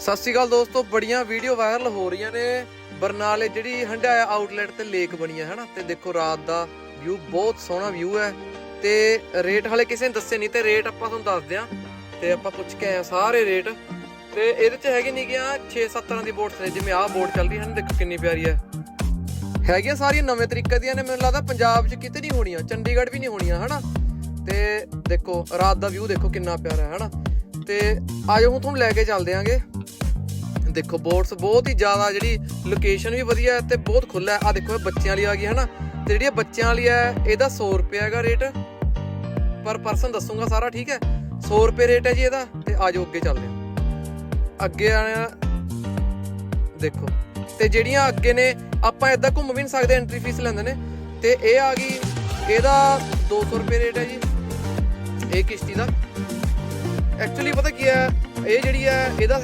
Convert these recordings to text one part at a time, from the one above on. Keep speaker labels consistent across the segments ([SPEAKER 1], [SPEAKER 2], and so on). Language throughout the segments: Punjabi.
[SPEAKER 1] ਸਤਿ ਸ਼੍ਰੀ ਅਕਾਲ ਦੋਸਤੋ, ਬੜੀਆਂ ਵੀਡੀਓ ਵਾਇਰਲ ਹੋ ਰਹੀਆਂ ਨੇ। ਬਰਨਾਲੇ ਜਿਹੜੀ ਹੰਡਾਇਆ ਆਊਟਲੈਟ ਤੇ ਲੇਕ ਬਣੀ ਹੈ ਹਨਾ? ਤੇ ਦੇਖੋ, ਰਾਤ ਦਾ ਵਿਊ ਬਹੁਤ ਸੋਹਣਾ ਵਿਊ ਹੈ। ਤੇ ਰੇਟ ਹਲੇ ਕਿਸੇ ਨੇ ਦੱਸੇ ਨਹੀਂ, ਤੇ ਰੇਟ ਆਪਾਂ ਤੁਹਾਨੂੰ ਦੱਸਦੇ ਆਂ ਤੇ ਆਪਾਂ ਪੁੱਛ ਕੇ ਆਏ ਸਾਰੇ ਰੇਟ ਤੇ ਇਹਦੇ ਚ ਹੈਗੇ ਨਹੀਂ ਗਿਆ 6-7 ਤਰ੍ਹਾਂ ਦੀ ਬੋਟਸ ਨੇ, ਜਿਵੇਂ ਆਹ ਬੋਟ ਚੱਲਦੀ ਰਹੀ ਦੇਖੋ ਕਿੰਨੀ ਪਿਆਰੀ ਹੈ। ਹੈਗੀਆਂ ਸਾਰੀਆਂ ਨਵੇਂ ਤਰੀਕੇ ਦੀਆਂ ਨੇ, ਮੈਨੂੰ ਲੱਗਦਾ ਪੰਜਾਬ 'ਚ ਕਿਤੇ ਨਹੀਂ ਹੋਣੀਆਂ, ਚੰਡੀਗੜ੍ਹ ਵੀ ਨਹੀਂ ਹੋਣੀਆਂ, ਹਨਾ? ਤੇ ਦੇਖੋ, ਰਾਤ ਦਾ ਵਿਊ ਦੇਖੋ ਕਿੰਨਾ ਪਿਆਰਾ ਹੈ, ਹਨਾ? ਤੇ ਆਜੋ ਹੁਣ ਤੁਹਾਨੂੰ ਲੈ ਕੇ ਚੱਲਦੇ ਆਂਗੇ। ਦੇਖੋ ਬੋਟਸ ਬਹੁਤ ਹੀ ਜ਼ਿਆਦਾ ਜਿਹੜੀ ਲੋਕੇਸ਼ਨ ਵੀ ਵਧੀਆ ਹੈ ਤੇ ਬਹੁਤ ਖੁੱਲਾ ਹੈ। ਆ ਦੇਖੋ, ਇਹ ਬੱਚਿਆਂ ਲਈ ਆ ਗਈ, ਹਨਾ? ਤੇ ਜਿਹੜੀ ਇਹ ਬੱਚਿਆਂ ਵਾਲੀ ਹੈ, ਇਹਦਾ 100 ਰੁਪਏ ਹੈਗਾ ਰੇਟ ਪਰ ਪਰਸਨ ਦੱਸੂਗਾ ਸਾਰਾ, ਠੀਕ ਹੈ? 100 ਰੁਪਏ ਰੇਟ ਹੈ ਜੀ ਇਹਦਾ, ਤੇ ਆਜੋ ਅੱਗੇ ਚੱਲਦੇ ਹਾਂ। ਅੱਗੇ ਆਇਆ ਦੇਖੋ। ਤੇ ਜਿਹੜੀਆਂ ਅੱਗੇ ਨੇ, ਆਪਾਂ ਇਦਾਂ ਘੁੰਮ ਵੀ ਨਹੀਂ ਸਕਦੇ ਐਂਟਰੀ ਫੀਸ ਲੈਂਦੇ ਨੇ। ਤੇ ਇਹ ਆ ਗਈ, ਇਹਦਾ 200 ਰੁਪਏ ਰੇਟ ਹੈ ਜੀ। ਇਹ ਕਿਸ਼ਤੀ ਦਾ। ਐਕਚੁਅਲੀ ਪਤਾ ਕੀ ਹੈ? ਇਹ ਜਿਹੜੀ ਹੈ, ਇਹਦਾ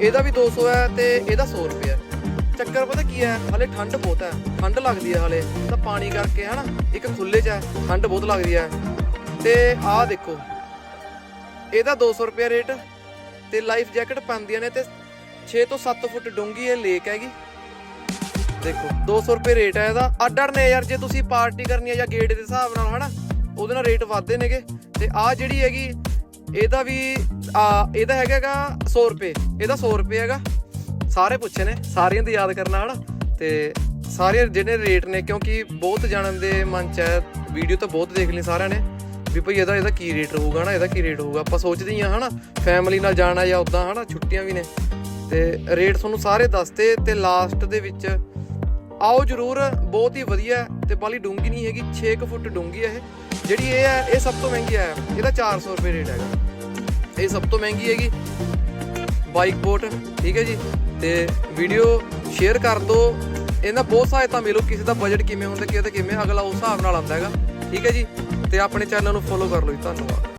[SPEAKER 1] ਇਹਦਾ ਵੀ 200 ਹੈ ਤੇ ਇਹਦਾ 100 ਰੁਪਏ ਹੈ। ਚੱਕਰ ਪਤਾ ਕੀ ਹੈ? ਹਲੇ ਠੰਡ ਬਹੁਤ ਹੈ। ਠੰਡ ਲੱਗਦੀ ਹੈ ਹਲੇ। ਤਾਂ ਪਾਣੀ ਕਰਕੇ, ਹਨਾ, ਇੱਕ ਖੁੱਲੇ 'ਚ ਹੈ। ਠੰਡ ਬਹੁਤ ਲੱਗਦੀ ਹੈ। ਤੇ ਆਹ ਦੇਖੋ। ਇਹਦਾ 200 ਰੁਪਏ ਰੇਟ। ਤੇ ਲਾਈਫ ਜੈਕਟ ਪਾਉਂਦੀਆਂ ਨੇ ਤੇ 6 ਤੋਂ 7 ਫੁੱਟ ਡੂੰਘੀ ਇਹ ਲੇਕ ਹੈਗੀ। ਦੇਖੋ 200 ਰੁਪਏ ਰੇਟ ਹੈ ਇਹਦਾ। ਆਰਡਰ ਨੇ ਯਾਰ, ਜੇ ਤੁਸੀਂ ਪਾਰਟੀ ਕਰਨੀ ਹੈ ਜਾਂ ਗੇਟ ਦੇ ਹਿਸਾਬ ਨਾਲ, ਹਨਾ, ਉਹਦੇ ਨਾਲ ਰੇਟ ਵੱਧਦੇ ਨੇਗੇ। ਤੇ ਆਹ ਜਿਹੜੀ ਹੈਗੀ ਇਹਦਾ ਵੀ, ਆ, ਇਹਦਾ ਹੈਗਾਗਾ 100 ਰੁਪਏ। ਇਹਦਾ 100 ਰੁਪਏ ਹੈਗਾ। ਸਾਰੇ ਪੁੱਛੇ ਨੇ, ਸਾਰਿਆਂ ਦੀ ਯਾਦ ਕਰਨਾ ਹਨਾ ਤੇ ਸਾਰੇ ਜਿਹੜੇ ਰੇਟ ਨੇ, ਕਿਉਂਕਿ ਬਹੁਤ ਜਾਣਨ ਦੇ ਮਨ ਚ ਹੈ ਵੀਡੀਓ ਤਾਂ ਬਹੁਤ ਦੇਖ ਲਈ ਸਾਰਿਆਂ ਨੇ, ਵੀ ਭਈ ਇਹਦਾ ਇਹਦਾ ਕੀ ਰੇਟ ਰਹੂਗਾ ਹਨਾ, ਇਹਦਾ ਕੀ ਰੇਟ ਹੋਊਗਾ। ਆਪਾਂ ਸੋਚਦੇ ਹੀ ਆ ਹਨਾ ਫੈਮਿਲੀ ਨਾਲ ਜਾਣਾ ਜਾਂ ਉਦਾਂ ਹਨਾ, ਛੁੱਟੀਆਂ ਵੀ ਨੇ। ਤੇ ਰੇਟ ਤੁਹਾਨੂੰ ਸਾਰੇ ਦੱਸਤੇ, ਤੇ ਲਾਸਟ ਦੇ ਵਿੱਚ ਆਓ ਜਰੂਰ, ਬਹੁਤ ਹੀ ਵਧੀਆ ਹੈ ਤੇ ਬਾਲੀ ਡੂੰਗੀ ਨਹੀਂ ਹੈਗੀ 6 ਕੁ ਫੁੱਟ ਡੂੰਗੀ ਹੈ ਇਹ। ਜਿਹੜੀ ਇਹ ਹੈ, ਇਹ ਸਭ ਤੋਂ ਮਹਿੰਗੀ ਹੈ। ਇਹਦਾ 400 ਰੁਪਏ ਰੇਟ ਹੈਗਾ। ਇਹ ਸਭ ਤੋਂ ਮਹਿੰਗੀ ਹੈਗੀ। ਬਾਈਕ ਬੋਟ, ਠੀਕ ਹੈ ਜੀ? ਤੇ ਵੀਡੀਓ ਸ਼ੇਅਰ ਕਰ ਦਿਓ। ਇਹਨਾਂ ਬਹੁਤ ਸਹਾਇਤਾ ਮਿਲੋ। ਕਿਸੇ ਦਾ ਬਜਟ ਕਿਵੇਂ ਹੁੰਦਾ ਕਿਸੇ ਦਾ ਕਿਵੇਂ, ਅਗਲਾ ਉਸ ਹਿਸਾਬ ਨਾਲ ਆਉਂਦਾ ਹੈਗਾ। ਠੀਕ ਹੈ ਜੀ? ਤੇ ਆਪਣੇ ਚੈਨਲ ਨੂੰ ਫੋਲੋ ਕਰ ਲਓ ਜੀ। ਧੰਨਵਾਦ।